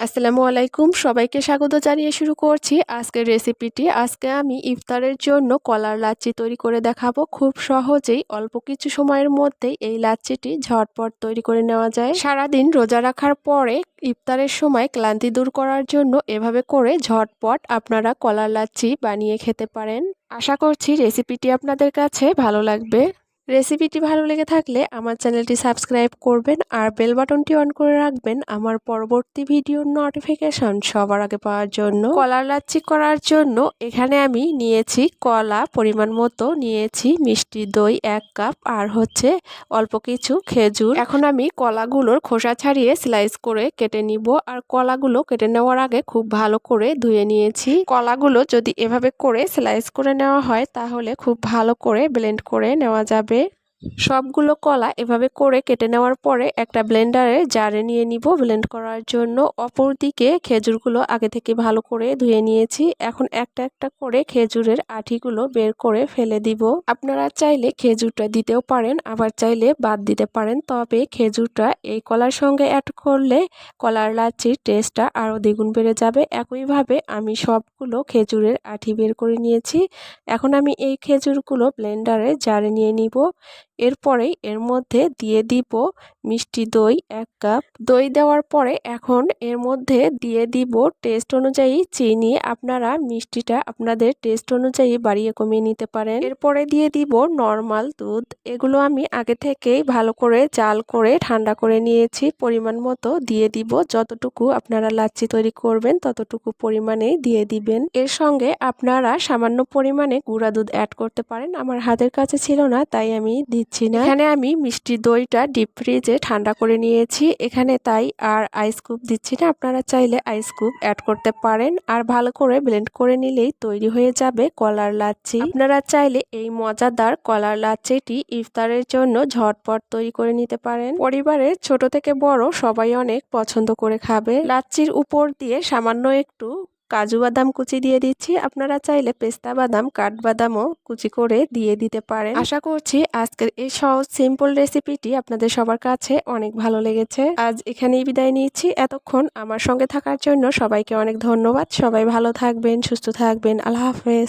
আসসালামু আলাইকুম। সবাইকে স্বাগত জানিয়ে শুরু করছি আজকের রেসিপিটি আজকে আমি ইফতারের জন্য কলার লাচ্ছি তৈরি করে দেখাবো। খুব সহজেই অল্প কিছু সময়ের মধ্যেই এই লাচ্ছিটি ঝটপট তৈরি করে নেওয়া যায়। সারাদিন রোজা রাখার পরে ইফতারের সময় ক্লান্তি দূর করার জন্য এভাবে করে ঝটপট আপনারা কলার লাচ্ছি বানিয়ে খেতে পারেন। আশা করছি রেসিপিটি আপনাদের কাছে ভালো লাগবে। রেসিপিটি ভালো লেগে থাকলে আমার চ্যানেলটি সাবস্ক্রাইব করবেন আর বেল বাটনটি অন করে রাখবেন আমার পরবর্তী ভিডিওর নোটিফিকেশন সবার আগে পাওয়ার জন্য। কলার লাচ্ছি করার জন্য এখানে আমি নিয়েছি কলা পরিমাণ মতো, নিয়েছি মিষ্টি দই এক কাপ আর হচ্ছে অল্প কিছু খেজুর। এখন আমি কলাগুলোর খোসা ছাড়িয়ে স্লাইস করে কেটে নিব আর কলাগুলো কেটে নেওয়ার আগে খুব ভালো করে ধুয়ে নিয়েছি। কলাগুলো যদি এভাবে করে স্লাইস করে নেওয়া হয় তাহলে খুব ভালো করে ব্লেন্ড করে নেওয়া যাবে। সবগুলো কলা এভাবে করে কেটে নেওয়ার পরে একটা ব্লেন্ডারে জারে নিয়ে নিব। ব্লেন্ড করার জন্য অপর দিকে খেজুরগুলো আগে থেকে ভালো করে ধুয়ে নিয়েছি। এখন একটা একটা করে খেজুরের আঠিগুলো বের করে ফেলে দিব। আপনারা চাইলে খেজুরটা দিতেও পারেন, আবার চাইলে বাদ দিতে পারেন। তবে খেজুরটা এই কলার সঙ্গে অ্যাড করলে কলার লাচির টেস্টটা আরও দ্বিগুণ বেড়ে যাবে। একইভাবে আমি সবগুলো খেজুরের আঠি বের করে নিয়েছি। এখন আমি এই খেজুরগুলো ব্লেন্ডারে জারে নিয়ে নিব। এরপরেই এর মধ্যে দিয়ে দিব মিষ্টি দই এক কাপ। দই দেওয়ার পরে এখন এর মধ্যে দিয়ে দিব টেস্ট অনুযায়ী চিনি। আপনারা মিষ্টিটা আপনাদের টেস্ট অনুযায়ী বাড়িয়ে কমিয়ে নিতে পারেন। এরপরে দিয়ে দিব নর্মাল দুধ। এগুলো আমি আগে থেকেই ভালো করে জাল করে ঠান্ডা করে নিয়েছি। পরিমাণ মতো দিয়ে দিব। যতটুকু আপনারা লাচ্ছি তৈরি করবেন ততটুকু পরিমাণে দিয়ে দিবেন। এর সঙ্গে আপনারা সামান্য পরিমাণে গুঁড়া দুধ অ্যাড করতে পারেন। আমার হাতের কাছে ছিল না, তাই আমি দিচ্ছি না। এখানে আমি মিষ্টি দইটা ডিপ ফ্রিজে ঠান্ডা করে নিয়েছি। এখানে তাই আর আইস কুপ দিচ্ছি না। আপনারা চাইলে আইস কুপ অ্যাড করতে পারেন। আর ভালো করে ব্লেন্ড করে নিলেই তৈরি হয়ে যাবে কলার লাচ্ছি। আপনারা চাইলে এই মজাদার কলার লাচ্ছিটি ইফতারের জন্য ঝটপট তৈরি করে নিতে পারেন। পরিবারের ছোট থেকে বড় সবাই অনেক পছন্দ করে খাবে। লাচ্ছির উপর দিয়ে সামান্য একটু কাজু বাদাম কুচি দিয়ে দিচ্ছি। আপনারা চাইলে পেস্তা বাদাম কাঠবাদামও কুচি করে দিয়ে দিতে পারেন। আশা করছি আজকের এই সহজ সিম্পল রেসিপিটি আপনাদের সবার কাছে অনেক ভালো লেগেছে। আজ এখানেই বিদায় নিচ্ছি। এতক্ষণ আমার সঙ্গে থাকার জন্য সবাইকে অনেক ধন্যবাদ। সবাই ভালো থাকবেন, সুস্থ থাকবেন। আল্লাহ হাফেজ।